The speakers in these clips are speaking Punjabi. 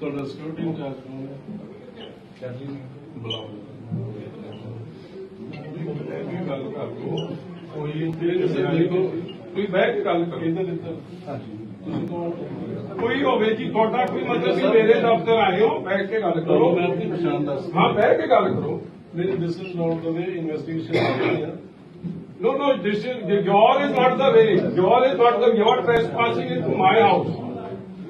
ਤੁਹਾਡਾ ਸਿਕਿਉਰਿਟੀ ਇੰਚਾਰਜ ਕੌਣ ਹੈ ਬੁਲਾਓ ਇਹ ਗੱਲ ਕਰ ਲਓ ਕੋਈ ਇੰਤਜ਼ਾਮ ਕੋਈ ਬਹਿ ਕੇ ਗੱਲ ਕਰੋ ਇਹਦੇ ਦਿੱਤਾ ਹਾਂਜੀ ਤੁਸੀਂ ਕੌਣ ਕੋਈ ਹੋਵੇ ਜੀ ਤੁਹਾਡਾ ਕੋਈ ਮਤਲਬ ਸੀ ਮੇਰੇ ਦਫ਼ਤਰ ਆਏ ਹੋ ਬੈਠ ਕੇ ਗੱਲ ਕਰੋ ਮੈਂ ਆਪਣੀ ਪਛਾਣ ਦੱਸ ਹਾਂ ਬਹਿ ਕੇ ਗੱਲ ਕਰੋ ਮੇਰੇ this is not the way investigation ਕਰ ਰਹੀ ਹੈ No, no, this is, your is not the way. Your is not the, you are trespassing into my house.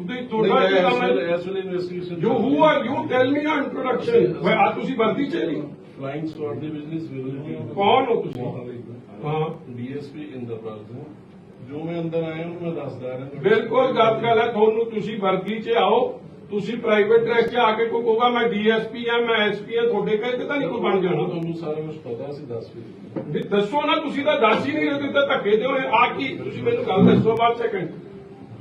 ਉਹਦੇ ਤੁਹਾਡਾ ਕੀ ਕੰਮ ਹੈ? ਐਸ ਵੇਲੇ investigation you who are you tell me ਨਾ ਇੰਟਰੋਡਕਸ਼ਨ ਵੇ ਆ ਤੁਸੀਂ ਵਰਦੀ ਚ ਨਹੀਂ? ਫਲਾਈਂਗ ਦੇ ਬਿਜ਼ਨਸ ਵਿਜ਼ਿਟ ਕੌਣ ਹੋ ਤੁਸੀਂ? ਹਾਂ। ਡੀਐਸਪੀ ਇੰਦਰਪਾਲ ਸਿੰਘ। ਜੋ ਮੈਂ ਅੰਦਰ ਆਇਆ ਉਹਨੂੰ ਮੈਂ ਦੱਸਦਾ ਰਿਹਾ। ਬਿਲਕੁਲ ਗਲਤ ਗੱਲ ਹੈ ਤੁਹਾਨੂੰ ਤੁਸੀਂ ਵਰਦੀ ਚ ਆਓ। ਤੁਸੀਂ ਪ੍ਰਾਈਵੇਟ ਡਰੈਸ ਚ ਆ ਕੇ ਕੋਈ ਕਹੋਗਾ ਮੈਂ ਡੀਐਸਪੀ ਆ ਮੈਂ ਐਸਪੀ ਆ ਤੁਹਾਡੇ ਕਹੇ ਤਾਂ ਨਹੀਂ ਕੋਈ ਬਣ ਜਾਣਾ? ਤੁਹਾਨੂੰ ਸਾਰਾ ਕੁਝ ਪਤਾ ਸੀ ਦੱਸ ਵੀ ਦੱਸੋ ਨਾ ਤੁਸੀਂ ਤਾਂ ਦੱਸ ਹੀ ਨਹੀਂ ਰਹੇ ਤਾਂ ਧੱਕੇ ਦਿਓ ਆ ਕੀ? ਤੁਸੀਂ ਮੈਨੂੰ ਗੱਲ ਦੱਸੋ ਬਾਅਦ second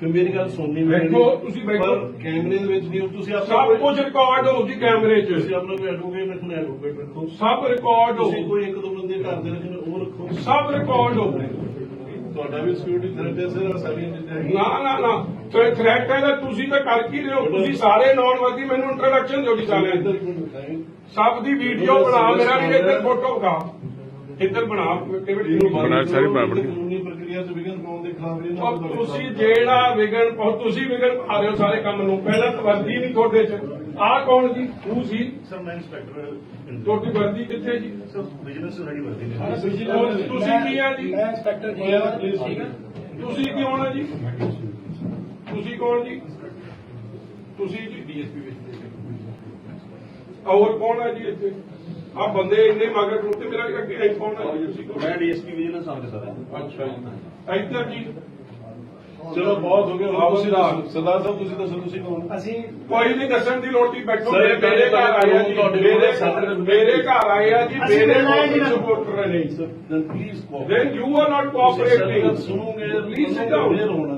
ਫਿਰ ਮੇਰੀ ਗੱਲ ਸੁਣਨੀ ਬੈਠੋ, ਤੁਸੀਂ ਬੈਠੋ। ਪਰ ਕੈਮਰੇ ਦੇ ਵਿੱਚ ਨਹੀਂ ਹੋ, ਤੁਸੀਂ ਆਪਣਾ ਸਭ ਕੁਝ ਰਿਕਾਰਡ ਹੋ ਜੀ ਕੈਮਰੇ 'ਚ। ਤੁਸੀਂ ਆਪਣਾ ਕੋਈ ਐਡਵੋਕੇਟ ਰੱਖਣਾ ਐਡਵੋਕੇਟ ਰੱਖੋ। ਸਭ ਰਿਕਾਰਡ ਹੋ। ਤੁਸੀਂ ਕੋਈ ਇੱਕ ਦੋ ਬੰਦੇ ਘਰ ਦੇ ਰੱਖਣੇ ਉਹ ਰੱਖੋ। ਸਭ ਰਿਕਾਰਡ ਹੋ। ਤੁਹਾਡਾ ਵੀ ਸਿਕਿਉਰਿਟੀ ਥ੍ਰੈਟ ਹੈ ਸਰ ਸਾਰੀਆਂ ਚੀਜ਼ਾਂ। ਨਾ ਨਾ ਨਾ। ਤੇ ਥ੍ਰੈਟ ਹੈ ਤਾਂ ਤੁਸੀਂ ਤਾਂ ਕਰ ਕੀ ਰਹੇ ਹੋ? ਤੁਸੀਂ ਸਾਰੇ ਨੌਨ ਵਰਦੀ ਮੈਨੂੰ ਇੰਟਰੋਡਕਸ਼ਨ ਦਿਓ ਜੀ ਸਾਰਿਆਂ ਇੱਧਰ। ਸਭ ਦੀ ਵੀਡੀਓ ਬਣਾ ਮੇਰਾ ਵੀ ਇੱਧਰ ਫੋਟੋ ਵਿਖਾ ਇੱਧਰ ਬਣਾ ਬਣਾ ਸਾਰੀ ਬਾਬੜੀ। ਕਾਨੂੰਨੀ ਪ੍ਰਕਿਰਿਆ ਚ ਵਿਘਨ ਪਾਉਣ ਦੇ ਖਿਲਾਫ ਇਹ ਨਾ ਔਰ ਤੁਸੀਂ ਜਿਹੜਾ ਵਿਗਣ ਪਾਓ ਤੁਸੀਂ ਵਿਗਣ ਪਾ ਰਹੇ ਹੋ ਸਾਰੇ ਕੰਮ ਨੂੰ। ਪਹਿਲਾਂ ਤਾਂ ਵਰਦੀ ਨਹੀਂ ਤੁਹਾਡੇ 'ਚ। ਆਹ ਕੌਣ ਜੀ? ਤੂੰ ਸੀ? ਸਰ ਮੈਂ ਇੰਸਪੈਕਟਰ ਤੁਹਾਡੀ ਵਰਦੀ ਕਿੱਥੇ ਜੀ? ਸਰ ਬਿਜ਼ਨਸ ਸਾਡੀ ਵਰਦੀ ਨੇ ਔਰ ਤੁਸੀਂ ਕੀ ਆ ਜੀ? ਮੈਂ ਇੰਸਪੈਕਟਰ ਜੀ ਠੀਕ ਹੈ ਤੁਸੀਂ ਕੀ ਹੋਣਾ ਜੀ? ਤੁਸੀਂ ਕੌਣ ਜੀ? ਤੁਸੀਂ ਜੀ? ਡੀਐਸਪੀ ਵਿੱਚ। ਹੋਰ ਕੌਣ ਹੈ ਜੀ ਇੱਥੇ? ਆ ਬੰਦੇ ਇੰਨੇ ਮਗਰ ਖੜੋਤੇ ਮੇਰਾ ਅੱਗੇ ਕੌਣ? ਮੈਂ ਡੀਐਸਪੀ ਵਿਜੀਲੈਂਸ ਆਫਿਸਰ ਹਾਂ ਅੱਛਾ ਜੀ। ਇੱਧਰ ਜੀ। ਚਲੋ ਬਹੁਤ ਹੋ ਗਿਆ ਹੁਣ ਤੁਸੀਂ। ਦੱਸੋ ਸਰਦਾਰ ਸਾਹਿਬ ਤੁਸੀਂ ਦੱਸੋ ਤੁਸੀਂ ਕੌਣ ਅਸੀਂ ਕੋਈ ਨਹੀਂ ਦੱਸਣ ਦੀ ਲੋੜ ਨਹੀਂ ਬੈਠੋ ਸਰ, ਮੇਰੇ ਘਰ ਆਏ ਆ ਜੀ ਤੁਹਾਡੇ ਮੇਰੇ ਸਾਡੇ- ਮੇਰੇ ਘਰ ਆਏ ਆ ਜੀ ਅਸੀਂ ਮੇਰੇ ਜੀ ਨਾ। ਸਪੋਰਟਰ ਨੇ then please cooperate. then you are not ਤੁਸੀਂ cooperating ਸੁਣੋਗੇ please sit down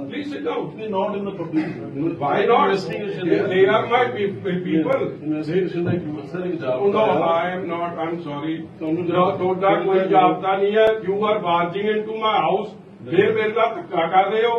please sit down Please not in the public. why not Investigation. they, they are my pe- pe- people Investigation ਦਾ ਇੱਕ ਸਰ ਇੱਕ Oh, job no, I am not. I'm sorry. ਤੁਹਾਨੂੰ No, ਤੁਹਾਡਾ ਕੋਈ ਜਾਬਤਾ ਨਹੀਂ ਹੈ you are barging into my house ਫਿਰ ਮੇਰੇ ਨਾਲ ਧੱਕਾ ਕਰ ਰਹੇ ਹੋ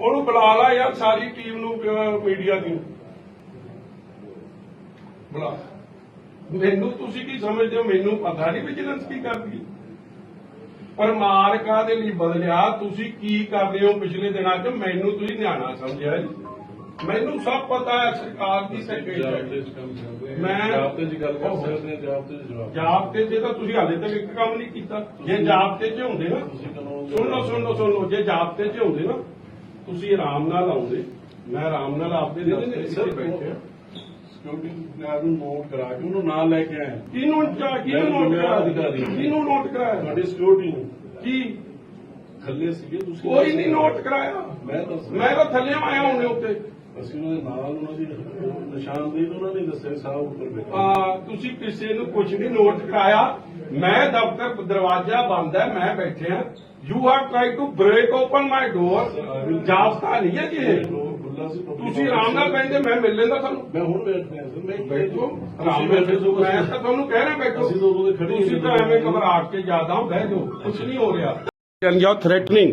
ਉਹਨੂੰ ਬੁਲਾ ਲਾ ਯਾਰ ਸਾਰੀ ਟੀਮ ਨੂੰ ਮੀਡੀਆ ਦੀ ਬੁਲਾ। ਮੈਨੂੰ ਤੁਸੀਂ ਕੀ ਸਮਝਦੇ ਹੋ? ਮੈਨੂੰ ਪਤਾ ਨਹੀਂ ਵਿਜੀਲੈਂਸ ਕੀ ਕਰਦੀ। ਪਰ ਮਾਰ ਕਾਹਦੇ ਲਈ ਬਦਲਿਆ? ਤੁਸੀਂ ਕੀ ਕਰਦੇ ਹੋ ਪਿਛਲੇ ਦਿਨਾਂ 'ਚ? ਮੈਨੂੰ ਤੁਸੀਂ ਨਿਆਣਾ ਸਮਝਿਆ ਜੀ। ਮੈਨੂੰ ਸਭ ਪਤਾ ਹੈ ਸਰਕਾਰ ਦੀ ਸੈਕਟਰੀ ਮੈਂ- ਜਾਬਤੇ ਦੀ ਗੱਲ ਕਰ ਸਕਦੇ ਹਾਂ ਜਾਬਤੇ ਦੇ ਜਵਾਬ। ਜਾਬਤੇ 'ਚ ਤਾਂ ਤੁਸੀਂ ਹਾਲੇ ਤੱਕ ਇੱਕ ਕੰਮ ਨਹੀਂ ਕੀਤਾ। ਜੇ ਜਾਬਤੇ 'ਚ ਹੁੰਦੇ ਨਾ ਸੁਣ ਲਓ ਸੁਣ ਲਓ ਸੁਣ ਲਓ। ਜੇ ਜਾਬਤੇ 'ਚ ਹੁੰਦੇ ਨਾ ਤੁਸੀਂ ਆਰਾਮ ਨਾਲ ਆਉਂਦੇ। ਮੈਂ ਆਰਾਮ ਨਾਲ ਆਪਦੇ ਦਫ਼ਤਰ 'ਚ ਸਰ, ਬੈਠੇ ਸਿਕਿਉਰਿਟੀ ਗਾਰਡ ਨੂੰ ਨੋਟ ਕਰਾ ਕੇ ਉਹਨੂੰ ਨਾਲ ਲੈ ਕੇ ਆਇਆ। ਕਿਹਨੂੰ ਚਾ- ਕਿਹਨੂੰ ਨੋਟ ਕਰਾਇਆ ਅਧਿਕਾਰੀ। ਕਿਹਨੂੰ ਨੋਟ ਕਰਾਇਆ? ਤੁਹਾਡੀ ਸਿਕਿਉਰਿਟੀ ਨੂੰ। ਕੀ? ਥੱਲੇ ਸੀਗੇ ਤੁਸੀਂ ਕੋਈ ਨਹੀਂ ਨੋਟ ਕਰਾਇਆ। ਮੈਂ ਦੱਸ ਮੈਂ ਤਾਂ ਥੱਲੇ ਆਇਆ ਹੁੰਨੇ ਉੱਤੇ। ਅਸੀਂ ਉਹਨਾਂ ਦੇ ਨਾਲ ਉਹਨਾਂ ਦੀ ਨਿਸ਼ਾਨਦੇਹੀ ਉਹਨਾਂ ਨੇ ਦੱਸਿਆ ਸਾਹ ਉੱਪਰ ਬੈਠਾ। ਆ ਤੁਸੀਂ ਕਿਸੇ ਨੂੰ ਕੁਝ ਨਹੀਂ ਨੋਟ ਕਰਾਇਆ। ਮੈਂ ਦਫ਼ਤਰ ਦਰਵਾਜ਼ਾ ਬੰਦ ਹੈ ਮੈਂ ਬੈਠਿਆ you have try to break open my door ਜਾਬਤਾ ਨਹੀਂ ਹੈ ਜੀ ਇਹ। ਤੁਸੀਂ ਆਰਾਮ ਨਾਲ ਬੈਠੇ ਮੈਂ ਮਿਲ ਲੈਂਦਾ ਤੁਹਾਨੂੰ। ਮੈਂ ਹੁਣ ਬੈਠ ਮੈਂ ਬੈਠੋ ਆਰਾਮ ਬੈਠੇ ਨਾਲ ਸੋ ਮੈਂ ਤਾਂ ਤੁਹਾਨੂੰ ਕਹਿ ਰਿਹਾ ਬੈਠੋ। ਅਸੀਂ ਤਾਂ ਉਦੋਂ ਦੇ ਖੜੇ ਹੀ ਤੁਸੀਂ ਤਾਂ। ਐਵੇਂ ਘਬਰਾ ਕੇ ਜ਼ਿਆਦਾ ਬਹਿ ਜਾਓ। ਕੁਝ ਨਹੀਂ ਹੋ ਰਿਹਾ। And you're threatening.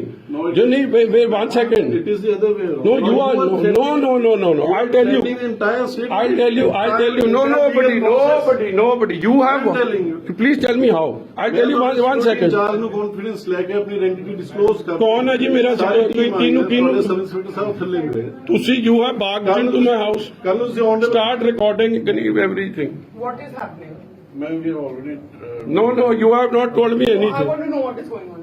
You need wait, wait one second. It is the other way around. No, you are no, no, no, no, no, no. I'll tell you. Entire city. I'll tell you. I'll tell you. No, nobody, nobody, nobody. You have. I'm telling you. Please tell me how. I'll tell you one, one second. ਚਾਰ ਨੂੰ ਕੰਫੀਡੈਂਸ ਲੈ ਕੇ ਆਪਣੀ ਆਇਡੈਂਟੀ ਡਿਸਕਲੋਜ਼ ਕਰ ਕੌਣ ਹੈ ਜੀ ਮੇਰਾ ਸਾਰੇ team ਕਿਹਨੂੰ- ਕਿਹਨੂੰ- ਸਬ ਇੰਸਪੈਕਟਰ ਸਾਹਿਬ ਥੱਲੇ ਮਿਲੇ ਤੁਸੀਂ you have barged into my house. ਕੱਲ ਨੂੰ ਤੁਸੀਂ ਆਨ Start recording everything. What is happening? ਮੈਂ ਵੀ already No, no, you have not told me I anything. want to know what is going on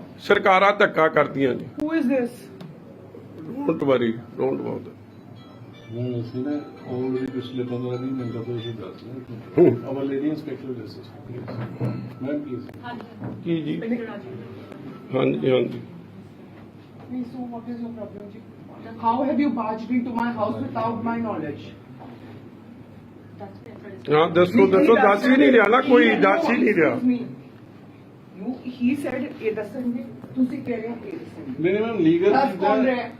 ਸਰਕਾਰਾਂ ਧੱਕਾ ਕਰਦੀਆਂ ਨੇ। Who is this? Don't worry don't bout ਨਹੀਂ ਅਸੀਂ ਨਾ ਆਲਰੇਡੀ ਪਿਛਲੇ 15 20 ਮਿੰਟਾਂ ਤੋਂ ਇਹ ਦੱਸ ਹੂੰ। ਰਹੇ our lady inspector justice ma'am please ਕੀ ਜੀ? ਹਾਂਜੀ ਹਾਂਜੀ। Please, so what is your problem, ji? How have you barged into my house without my knowledge? ਹਾਂ ਦੱਸੋ ਦੱਸੋ ਦੱਸ ਹੀ ਨਹੀਂ ਰਿਹਾ ਨਾ ਕੋਈ ਦੱਸ ਹੀ ਨਹੀਂ ਰਿਹਾ। Excuse me. You, he said, ਇਹ ਦੱਸਣਗੇ ਤੁਸੀਂ ਕਹਿ ਰਹੇ ਹੋ ਇਹ ਦੱਸਣਗੇ ਨਹੀਂ ਮੈਮ ਲੀਗਲ ਦੱਸ ਕੌਣ ਰਿਹਾ ਹੈ?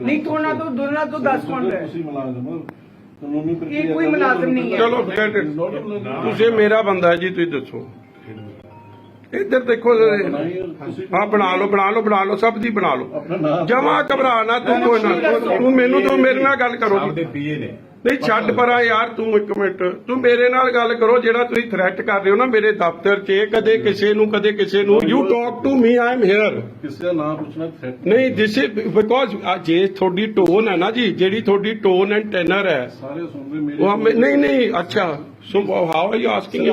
ਨਹੀਂ, ਥੋੜ੍ਹਾ ਤੋਂ- ਦੋਨਾਂ ਤੋਂ ਦੱਸ ਕੌਣ ਰਿਹਾ ਹੈ? ਤੁਸੀਂ ਮੁਲਾਜ਼ਮ ਹੋ ਕਾਨੂੰਨੀ ਪ੍ਰਕਿਰਿਆ ਇਹ ਕੋਈ ਮੁਲਾਜ਼ਮ ਨਹੀਂ ਹੈ। ਚਲੋ forget it. ਤੁਸੀਂ ਮੇਰਾ ਬੰਦਾ ਹੈ ਜੀ ਤੁਸੀਂ ਦੱਸੋ ਇੱਧਰ ਦੇਖੋ ਜ਼ਰਾ। ਹਾਂ ਬਣਾ ਲਓ ਬਣਾ ਲਓ ਬਣਾ ਲਓ ਸਭ ਦੀ ਬਣਾ ਲਓ ਜਮਾ ਘਬਰਾ ਨਾ ਤੂੰ ਕੋਈ ਨਾ ਤੂੰ ਮੈਨੂੰ ਤੂੰ ਮੇਰੇ ਨਾਲ ਗੱਲ ਕਰੋ ਪੀਏ ਨੇ ਨਹੀਂ ਛੱਡ ਪਰਾਂ ਯਾਰ ਤੂੰ ਇੱਕ ਮਿੰਟ। ਤੂੰ ਮੇਰੇ ਨਾਲ ਗੱਲ ਕਰੋ ਜਿਹੜਾ ਤੁਸੀਂ ਥ੍ਰੈਟ ਕਰ ਰਹੇ ਹੋ ਨਾ ਮੇਰੇ ਦਫ਼ਤਰ 'ਚ ਕਦੇ ਕਿਸੇ ਨੂੰ ਕਦੇ ਕਿਸੇ ਨੂੰ। You talk to me I am here ਕਿਸੇ ਦਾ ਨਾਮ ਪੁੱਛਣਾ ਥ੍ਰੈਟ ਨਹੀਂ ਦਿਸ ਇਜ਼ ਬਿਕੋਜ਼ ਜੇ ਤੁਹਾਡੀ ਟੋਨ ਹੈ ਨਾ ਜੀ ਜਿਹੜੀ ਤੁਹਾਡੀ ਟੋਨ ਐਂਡ ਟੈਨਰ ਹੈ। ਸਾਰੇ ਸੁਣ ਰਹੇ ਮੇਰੇ ਉਹ ਹਮੇ- ਨਹੀਂ ਨਹੀਂ ਅੱਛਾ। So how are you asking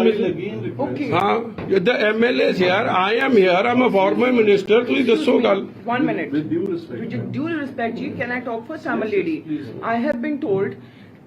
Okay. ਹਾਂ ਦ ਐਮਐਲਏ ਯਾਰ I am here am a farmer minister ਤੁਸੀਂ ਦੱਸੋ ਗੱਲ। One minute. With due respect With due respect, Ji, can I talk first? I'm a lady. I have been told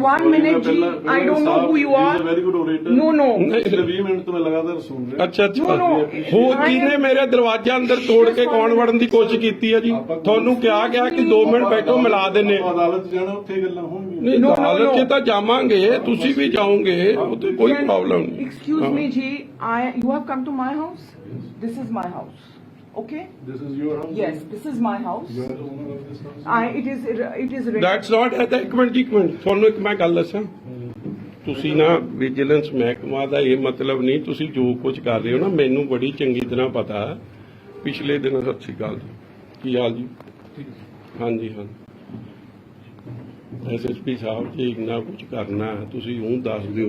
One minute, Ji. I don't know who you are. Very good orator No, no. ਪਿਛਲੇ 20 ਮਿੰਟ ਤੋਂ ਮੈਂ ਲਗਾਤਾਰ ਸੁਣ ਰਿਹਾ ਅੱਛਾ ਅੱਛਾ No, no. ਹੋ ਕਿਹਨੇ ਮੇਰੇ ਦਰਵਾਜ਼ੇ ਅੰਦਰ ਤੋੜ ਕੇ ਕੌਣ ਵੜਨ ਦੀ ਕੋਸ਼ਿਸ਼ ਕੀਤੀ ਹੈ ਜੀ ਤੁਹਾਨੂੰ ਕਿਹਾ ਗਿਆ ਕਿ 2 ਮਿੰਟ ਬੈਠੋ ਮਿਲਾ ਦਿੰਨੇ ਆਪਾਂ ਅਦਾਲਤ 'ਚ ਜਾਣਾ ਉੱਥੇ ਗੱਲਾਂ ਹੋਣਗੀਆਂ ਨਹੀਂ No, no, ਅਦਾਲਤ 'ਚ no. ਤਾਂ ਜਾਵਾਂਗੇ ਤੁਸੀਂ ਵੀ ਜਾਓਗੇ ਉਹ ਤੇ ਕੋਈ Can- ਪ੍ਰੋਬਲਮ ਨਹੀਂ Excuse me, Ji. I. You have come to my house. This is my house. Okay. This is your house Yes, this is my house. You are the owner of this house I. It is. It is. That's not at ਇੱਕ ਮਿੰਟ ਇੱਕ ਮਿੰਟ ਤੁਹਾਨੂੰ ਇੱਕ ਮੈਂ ਗੱਲ ਦੱਸਾਂ ਤੁਸੀਂ ਨਾ ਵਿਜੀਲੈਂਸ ਮਹਿਕਮਾ ਦਾ ਇਹ ਮਤਲਬ ਨਹੀਂ ਤੁਸੀਂ ਜੋ ਕੁਝ ਕਰ ਰਹੇ ਹੋ ਨਾ ਮੈਨੂੰ ਬੜੀ ਚੰਗੀ ਤਰ੍ਹਾਂ ਪਤਾ ਹੈ ਪਿਛਲੇ ਦਿਨ ਸਤਿ ਸ਼੍ਰੀ ਅਕਾਲ ਜੀ ਕੀ ਹਾਲ ਜੀ ਹਾਂਜੀ ਹਾਂ ਐਸਐਸਪੀ ਸਾਹਿਬ ਜੀ ਇੰਨਾ ਕੁਝ ਕਰਨਾ ਹੈ, ਤੁਸੀਂ ਉਹ ਦੱਸ ਦਿਓ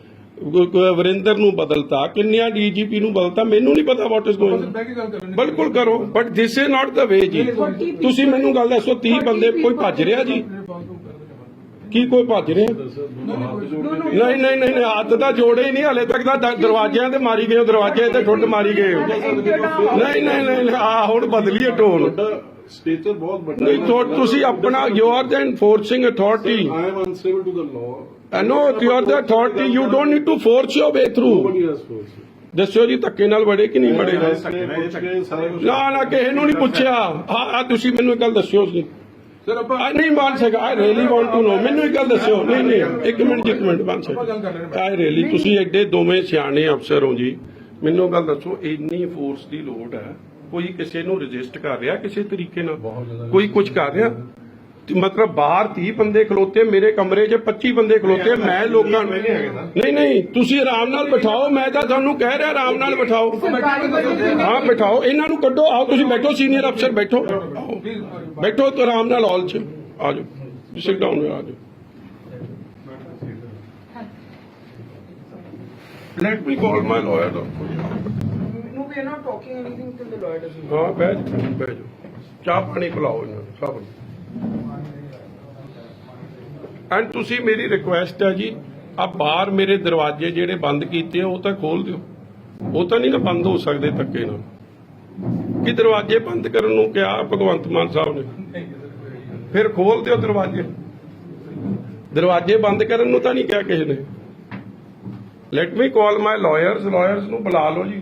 ਵਰਿੰਦਰ ਨੂੰ ਬਦਲਤਾ ਕਿੰਨਿਆਂ ਡੀਜੀਪੀ ਨੂੰ ਬਦਲਤਾ ਮੈਨੂੰ ਨਹੀਂ ਪਤਾ ਵਾਟ ਇਜ਼ ਗੋਇੰਗ ਬਿਲਕੁਲ ਕਰੋ but this is not the way ਜੀ। ਤੁਸੀਂ ਮੈਨੂੰ ਗੱਲ ਦੱਸੋ 30 ਬੰਦੇ ਕੋਈ ਭੱਜ ਰਿਹਾ ਜੀ? ਕੀ ਕੋਈ ਭੱਜ ਰਿਹਾ? ਨਹੀਂ ਨਹੀਂ ਨਹੀਂ ਨਹੀਂ, ਹੱਥ ਤਾਂ ਜੋੜੇ ਹੀ ਨਹੀਂ ਹਲੇ ਤੱਕ ਤਾਂ ਦ- ਦਰਵਾਜ਼ਿਆਂ ਤੇ ਮਾਰੀ ਗਏ ਦਰਵਾਜ਼ੇ ਤੇ ਠੁੱਡ ਮਾਰੀ ਗਏ। ਨਹੀਂ ਨਹੀਂ ਨਹੀਂ ਆ ਹੁਣ ਬਦਲੀਏ ਟੋਨ ਸਟੇਚਰ ਬਹੁਤ ਵੱਡਾ ਨਹੀਂ ਤੁ- ਤੁਸੀਂ ਆਪਣਾ you are the enforcing authority I am unstable to the law I know you are the authority. You don't need to force your way through. nobody has force ਦੱਸਿਓ ਜੀ ਧੱਕੇ ਨਾਲ ਵੜੇ ਕਿ ਨਹੀਂ ਵੜੇ? ਨਾ ਨਾ ਕਿਸੇ ਨੂੰ ਨਹੀਂ ਪੁੱਛਿਆ। ਆ ਆ ਤੁਸੀਂ ਮੈਨੂੰ ਇੱਕ ਗੱਲ ਦੱਸਿਓ ਸੀ ਸਰ ਆਪਾਂ ਨਹੀਂ ਬਣ ਸਕਾ I really want to know. ਮੈਨੂੰ ਇੱਕ ਗੱਲ ਦੱਸਿਓ। ਨਹੀਂ ਨਹੀਂ ਇੱਕ ਮਿੰਟ ਜੀ, ਇੱਕ ਮਿੰਟ ਬਣ ਸਕਾ ਆਈ ਰੀਲੀ ਤੁਸੀਂ ਐਡੇ ਦੋਵੇਂ ਸਿਆਣੇ ਅਫਸਰ ਹੋ ਜੀ। ਮੈਨੂੰ ਗੱਲ ਦੱਸੋ ਇੰਨੀ ਫੋਰਸ ਦੀ ਲੋੜ ਹੈ ਕੋਈ ਕਿਸੇ ਨੂੰ ਰਜਿਸਟ ਕਰ ਰਿਹਾ ਕਿਸੇ ਤਰੀਕੇ ਨਾਲ? ਕੋਈ ਕੁਝ ਕਰ ਰਿਹਾ? ਤੇ ਮਤਲਬ ਬਾਹਰ 30 ਬੰਦੇ ਖਲੋਤੇ ਮੇਰੇ ਕਮਰੇ 'ਚ 25 ਬੰਦੇ ਖਲੋਤੇ ਮੈਂ ਲੋਕਾਂ ਨੂੰ ਨਹੀਂ ਨਹੀਂ ਤੁਸੀਂ ਆਰਾਮ ਨਾਲ ਬਿਠਾਓ ਮੈਂ ਤਾਂ ਤੁਹਾਨੂੰ ਕਹਿ ਰਿਹਾ ਆਰਾਮ ਨਾਲ ਬਿਠਾਓ। ਹਾਂ ਬਿਠਾਓ ਇਹਨਾਂ ਨੂੰ ਕੱਢੋ ਆਓ ਤੁਸੀਂ ਬੈਠੋ ਸੀਨੀਅਰ ਅਫਸਰ ਬੈਠੋ। ਆਓ। ਬੈਠੋ ਤੇ ਆਰਾਮ ਨਾਲ ਹਾਲ 'ਚ ਆ ਜਾਓ ਸਿਟ ਡਾਊਨ ਆ ਜਾਓ। Let me call my lawyer No, we are not talking anything till the lawyer doesn't. ਹਾਂ, ਬਹਿ ਜਾਓ ਬਹਿ ਜਾਓ। ਚਾਹ ਪਾਣੀ ਪਿਲਾਓ ਇਹਨਾਂ ਨੂੰ, ਸਭ ਨੂੰ। ਐਂਡ ਤੁਸੀਂ ਮੇਰੀ ਰਿਕੁਐਸਟ ਹੈ ਜੀ ਆ ਬਾਹਰ ਮੇਰੇ ਦਰਵਾਜ਼ੇ ਜਿਹੜੇ ਬੰਦ ਕੀਤੇ ਆ, ਉਹ ਤਾਂ ਖੋਲ ਦਿਓ। ਉਹ ਤਾਂ ਨਹੀਂ ਨਾ ਬੰਦ ਹੋ ਸਕਦੇ ਧੱਕੇ ਨਾਲ। ਕਿ ਦਰਵਾਜ਼ੇ ਬੰਦ ਕਰਨ ਨੂੰ ਕਿਹਾ ਭਗਵੰਤ ਮਾਨ ਸਾਹਿਬ ਨੇ? ਫਿਰ ਖੋਲ ਦਿਓ ਦਰਵਾਜ਼ੇ। ਦਰਵਾਜ਼ੇ ਬੰਦ ਕਰਨ ਨੂੰ ਤਾਂ ਨਹੀਂ ਕਿਹਾ ਕਿਸੇ ਨੇ। Let me call my lawyers lawyers ਨੂੰ ਬੁਲਾ ਲਓ ਜੀ।